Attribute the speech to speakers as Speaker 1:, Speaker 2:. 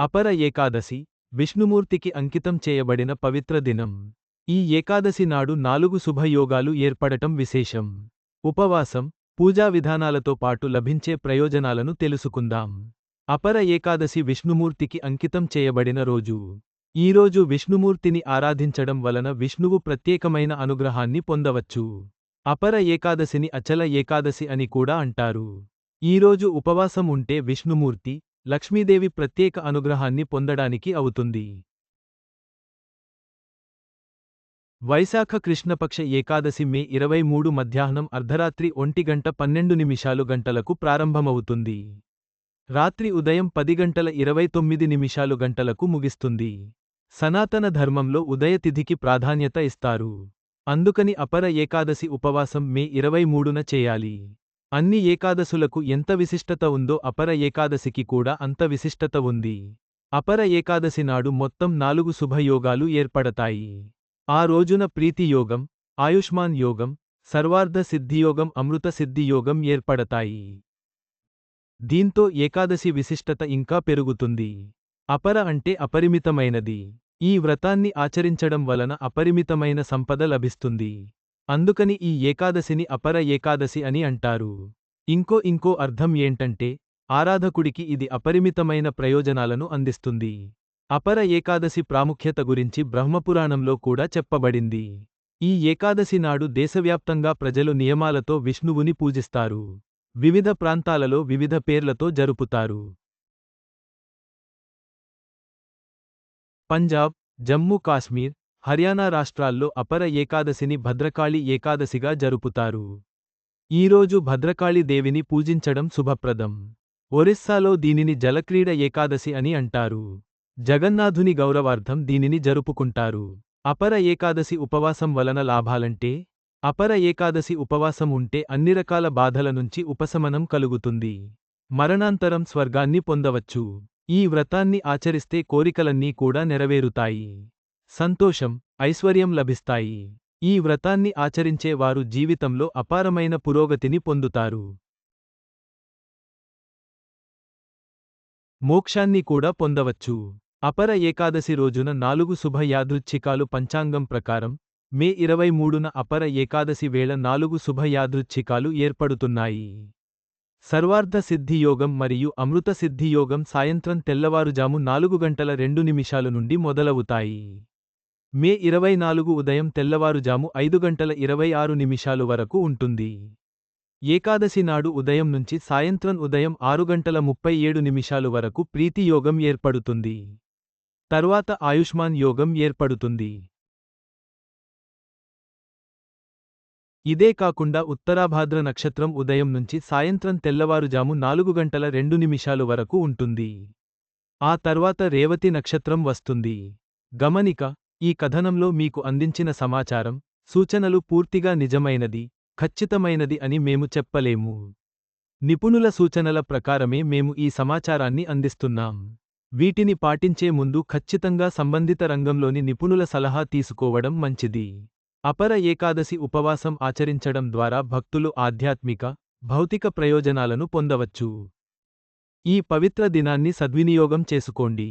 Speaker 1: అపర ఏకాదశి విష్ణుమూర్తికి అంకితం చేయబడిన పవిత్ర దినం. ఈ ఏకాదశి నాడు నాలుగు శుభయోగాలు ఏర్పడటం విశేషం. ఉపవాసం పూజా విధానాలతో పాటు లభించే ప్రయోజనాలను తెలుసుకుందాం. అపర ఏకాదశి విష్ణుమూర్తికి అంకితం చేయబడిన రోజు. ఈరోజు విష్ణుమూర్తిని ఆరాధించడం వలన విష్ణువు ప్రత్యేకమైన అనుగ్రహాన్ని పొందవచ్చు. అపర ఏకాదశిని అచల ఏకాదశి అని కూడా అంటారు. ఈరోజు ఉపవాసం ఉంటే విష్ణుమూర్తి లక్ష్మీదేవి ప్రత్యేక అనుగ్రహాన్ని పొందడానికి అవుతుంది. వైశాఖ కృష్ణపక్ష ఏకాదశి మే ఇరవై మూడు మధ్యాహ్నం అర్ధరాత్రి ఒంటి గంట పన్నెండు నిమిషాలు గంటలకు ప్రారంభమవుతుంది. రాత్రి ఉదయం పది గంటల ఇరవై తొమ్మిది నిమిషాలు గంటలకు ముగిస్తుంది. సనాతన ధర్మంలో ఉదయతిథికి ప్రాధాన్యత ఇస్తారు. అందుకని అపర ఏకాదశి ఉపవాసం మే ఇరవై మూడున చేయాలి. అన్ని ఏకాదశులకు ఎంత విశిష్టత ఉందో అపర ఏకాదశికి కూడా అంత విశిష్టత ఉంది. అపర ఏకాదశి నాడు మొత్తం నాలుగు శుభయోగాలు ఏర్పడతాయి. ఆ రోజున ప్రీతియోగం ఆయుష్మాన్ యోగం సర్వార్ధ సిద్ధియోగం అమృత సిద్ధియోగం ఏర్పడతాయి. దీంతో ఏకాదశి విశిష్టత ఇంకా పెరుగుతుంది. అపర అంటే అపరిమితమైనది. ఈ వ్రతాన్ని ఆచరించడం వలన అపరిమితమైన సంపద లభిస్తుంది. అందుకని ఈ ఏకాదశిని అపర ఏకాదశి అని అంటారు. ఇంకో ఇంకో అర్థం ఏంటంటే ఆరాధకుడికి ఇది అపరిమితమైన ప్రయోజనాలను అందిస్తుంది. అపర ఏకాదశి ప్రాముఖ్యత గురించి బ్రహ్మపురాణంలో కూడా చెప్పబడింది. ఈ ఏకాదశి నాడు దేశవ్యాప్తంగా ప్రజలు నియమాలతో విష్ణువుని పూజిస్తారు. వివిధ ప్రాంతాలలో వివిధ పేర్లతో జరుపుతారు. పంజాబ్ జమ్మూ కాశ్మీర్ హర్యానా రాష్ట్రాల్లో అపర ఏకాదశిని భద్రకాళి ఏకాదశిగా జరుపుతారు. ఈరోజు భద్రకాళి దేవిని పూజించడం శుభప్రదం. ఒరిస్సాలో దీనిని జలక్రీడ ఏకాదశి అని అంటారు. జగన్నాథుని గౌరవార్థం దీనిని జరుపుకుంటారు. అపర ఏకాదశి ఉపవాసం వలన లాభాలంటే అపర ఏకాదశి ఉపవాసం ఉంటే అన్ని రకాల బాధల నుంచి ఉపశమనం కలుగుతుంది. మరణాంతరం స్వర్గాన్ని పొందవచ్చు. ఈ వ్రతాన్ని ఆచరిస్తే కోరికలన్నీ కూడా నెరవేరుతాయి. సంతోషం ఐశ్వర్యం లభిస్తాయి. ఈ వ్రతాన్ని ఆచరించే వారు జీవితంలో అపారమైన పురోగతిని పొందుతారు. మోక్షాన్ని కూడా పొందవచ్చు. అపర ఏకాదశి రోజున నాలుగు శుభ యాదృచ్ఛికాలు పంచాంగం ప్రకారం మే ఇరవై మూడున అపర ఏకాదశి వేళ నాలుగు శుభ యాదృచ్ఛికాలు ఏర్పడుతున్నాయి సర్వార్ధ సిద్ధియోగం మరియు అమృత సిద్ధియోగం సాయంత్రం తెల్లవారుజాము నాలుగు గంటల రెండు నిమిషాలు నుండి మొదలవుతాయి. మే ఇరవై నాలుగు ఉదయం తెల్లవారుజాము ఐదు గంటల ఇరవై ఆరు నిమిషాలు వరకు ఉంటుంది. ఏకాదశి నాడు ఉదయం నుంచి సాయంత్రం ఉదయం ఆరు గంటల ముప్పై ఏడు నిమిషాలు వరకు ప్రీతి యోగం ఏర్పడుతుంది. తర్వాత ఆయుష్మాన్ యోగం ఏర్పడుతుంది. ఇదే కాకుండా ఉత్తరాభాద్ర నక్షత్రం ఉదయం నుంచి సాయంత్రం తెల్లవారుజాము నాలుగు గంటల రెండు నిమిషాలు వరకు ఉంటుంది. ఆ తర్వాత రేవతి నక్షత్రం వస్తుంది. గమనిక ఈ కథనంలో మీకు అందించిన సమాచారం సూచనలు పూర్తిగా నిజమైనది ఖచ్చితమైనది అని మేము చెప్పలేము. నిపుణుల సూచనల ప్రకారమే మేము ఈ సమాచారాన్ని అందిస్తున్నాం. వీటిని పాటించే ముందు ఖచ్చితంగా సంబంధిత రంగంలోని నిపుణుల సలహా తీసుకోవడం మంచిది. అపర ఏకాదశి ఉపవాసం ఆచరించడం ద్వారా భక్తులు ఆధ్యాత్మిక భౌతిక ప్రయోజనాలను పొందవచ్చు. ఈ పవిత్ర దినాన్ని సద్వినియోగం చేసుకోండి.